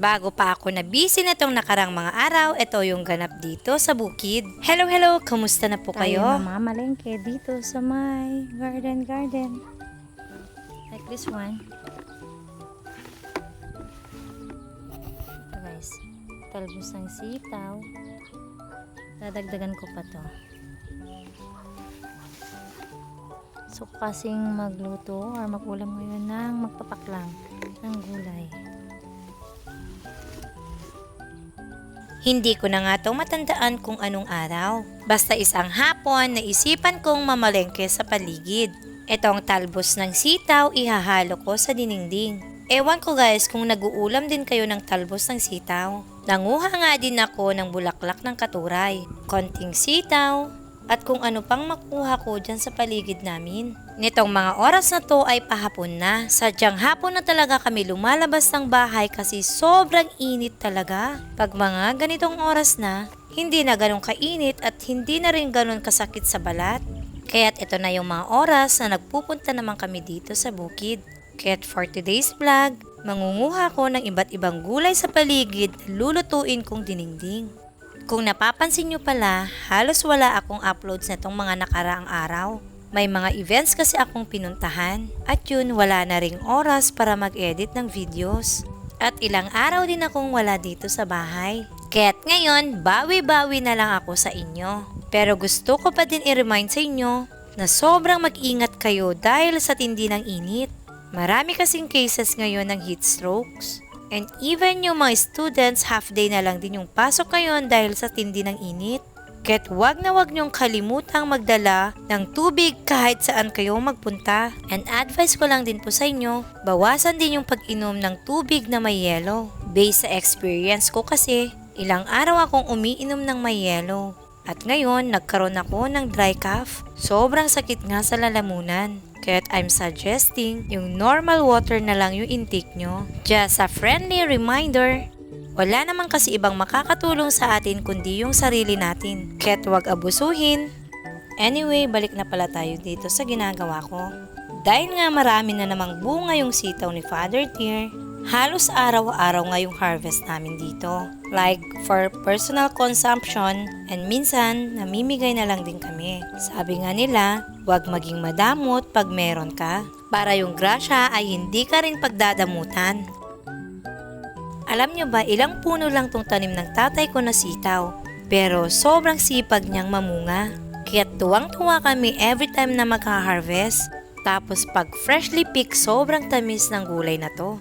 Bago pa ako na busy na itong nakarang mga araw, ito yung ganap dito sa bukid. Hello, hello! Kamusta na po kayo? Tayo mamamalengke dito sa my garden garden. Like this one. Ito guys, talbos ng sitaw. Dadagdagan ko pa to. So kasing magluto or magulam ngayon ng magpapaklang ng gulay. Hindi ko na nga itong matandaan kung anong araw. Basta isang hapon, naisipan kong mamalengke sa paligid. Itong talbos ng sitaw, ihahalo ko sa diningding. Ewan ko guys kung naguulam din kayo ng talbos ng sitaw. Nanguha nga din ako ng bulaklak ng katuray, konting sitaw, at kung ano pang makuha ko dyan sa paligid namin. Nitong mga oras na to ay pahapon na. Sadyang hapon na talaga kami lumalabas ng bahay kasi sobrang init talaga. Pag mga ganitong oras na, hindi na ganun kainit at hindi na rin ganun kasakit sa balat. Kaya't ito na yung mga oras na nagpupunta naman kami dito sa bukid. Kaya't for today's vlog, mangunguha ko ng iba't ibang gulay sa paligid na lulutuin kong diningding. Kung napapansin nyo pala, halos wala akong uploads na itong mga nakaraang araw. May mga events kasi akong pinuntahan at yun wala na ring oras para mag-edit ng videos. At ilang araw din akong wala dito sa bahay. Kaya't ngayon, bawi-bawi na lang ako sa inyo. Pero gusto ko pa din i-remind sa inyo na sobrang mag-ingat kayo dahil sa tindi ng init. Marami kasing cases ngayon ng heat strokes. And even yung mga students, half day na lang din yung pasok ngayon dahil sa tindi ng init. Kaya't wag na wag niyong kalimutang magdala ng tubig kahit saan kayo magpunta. And advice ko lang din po sa inyo, bawasan din yung pag-inom ng tubig na may yelo. Based sa experience ko kasi, ilang araw akong umiinom ng may yelo. At ngayon, nagkaroon ako ng dry cough. Sobrang sakit nga sa lalamunan. Kaya't I'm suggesting yung normal water na lang yung intake nyo. Just a friendly reminder, wala naman kasi ibang makakatulong sa atin kundi yung sarili natin. Kaya't huwag abusuhin. Anyway, balik na pala tayo dito sa ginagawa ko. Dahil nga marami na namang bunga yung sitaw ni Father Deer, halos araw-araw nga yung harvest namin dito. Like for personal consumption and minsan namimigay na lang din kami. Sabi nga nila, huwag maging madamot pag meron ka para yung grasya ay hindi ka rin pagdadamutan. Alam nyo ba ilang puno lang tong tanim ng tatay ko na sitaw pero sobrang sipag niyang mamunga. Kaya tuwang-tuwa kami every time na magka-harvest. Tapos pag freshly picked, sobrang tamis ng gulay na to.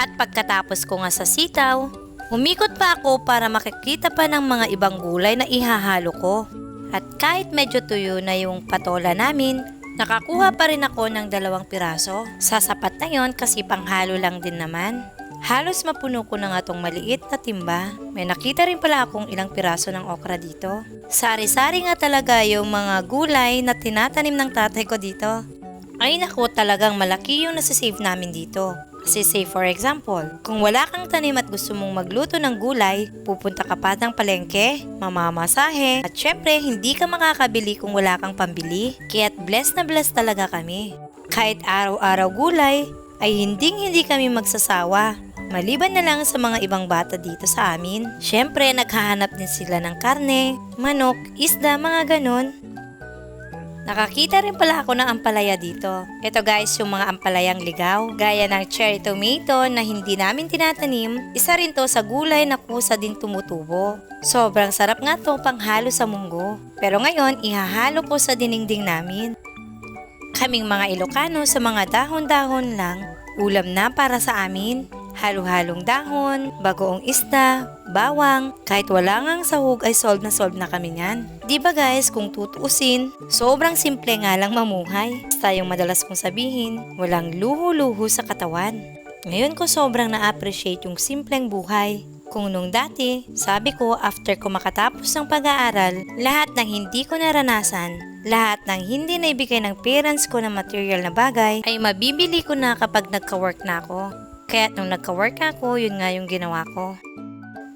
At pagkatapos ko nga sa sitaw, umikot pa ako para makikita pa ng mga ibang gulay na ihahalo ko. At kahit medyo tuyo na yung patola namin, nakakuha pa rin ako ng dalawang piraso. Sasapat na yon kasi panghalo lang din naman. Halos mapuno ko na nga tong maliit na timba. May nakita rin pala akong ilang piraso ng okra dito. Sari-sari nga talaga yung mga gulay na tinatanim ng tatay ko dito. Ay nako talagang malaki yung nasasave namin dito. Kasi say for example, kung wala kang tanim at gusto mong magluto ng gulay, pupunta ka pa ng palengke, mamamasahe, at syempre hindi ka makakabili kung wala kang pambili. Kaya't blessed na blessed talaga kami. Kahit araw-araw gulay, ay hinding hindi kami magsasawa. Maliban na lang sa mga ibang bata dito sa amin. Syempre, naghahanap din sila ng karne, manok, isda, mga ganon. Nakakita rin pala ako ng ampalaya dito. Ito guys, yung mga ampalayang ligaw. Gaya ng cherry tomato na hindi namin tinatanim, isa rin to sa gulay na kusa din tumutubo. Sobrang sarap nga to panghalo sa munggo. Pero ngayon, ihahalo ko sa diningding namin. Kaming mga Ilocano sa mga dahon-dahon lang, ulam na para sa amin. Halo-halong dahon, bagoong isda, bawang, kahit wala ngang sahog ay solve na solve na kami niyan. Di ba guys, kung tutuusin, sobrang simple nga lang mamuhay. Basta yung madalas kong sabihin, walang luho-luho sa katawan. Ngayon ko sobrang na-appreciate yung simpleng buhay. Kung nung dati, sabi ko after ko makatapos ng pag-aaral, lahat ng hindi ko naranasan, lahat ng hindi naibigay ng parents ko na material na bagay, ay mabibili ko na kapag nagka-work na ako. Kaya nung nagka-work ako, yun nga yung ginawa ko.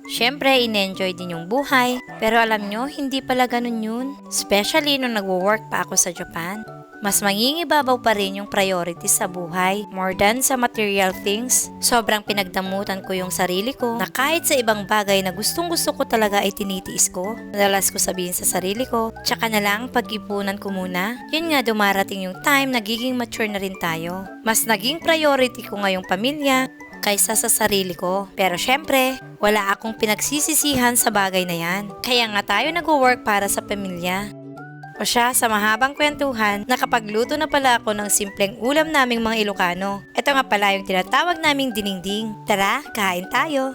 Siyempre, in-enjoy din yung buhay. Pero alam nyo, hindi pala ganun yun. Especially nung nagwo-work pa ako sa Japan. mas mangingibabaw pa rin yung priority sa buhay. More than sa material things, sobrang pinagdamutan ko yung sarili ko na kahit sa ibang bagay na gustong gusto ko talaga ay tinitiis ko. Madalas ko sabihin sa sarili ko, tsaka na lang pag-ipunan ko muna. Yun nga dumarating yung time nagiging mature na rin tayo. Mas naging priority ko ngayong pamilya kaysa sa sarili ko. Pero syempre, wala akong pinagsisisihan sa bagay na yan. Kaya nga tayo nag-work para sa pamilya. O siya, sa mahabang kwentuhan, nakapagluto na pala ako ng simpleng ulam naming mga Ilocano. Ito nga pala yung tinatawag naming diningding. Tara, kain tayo!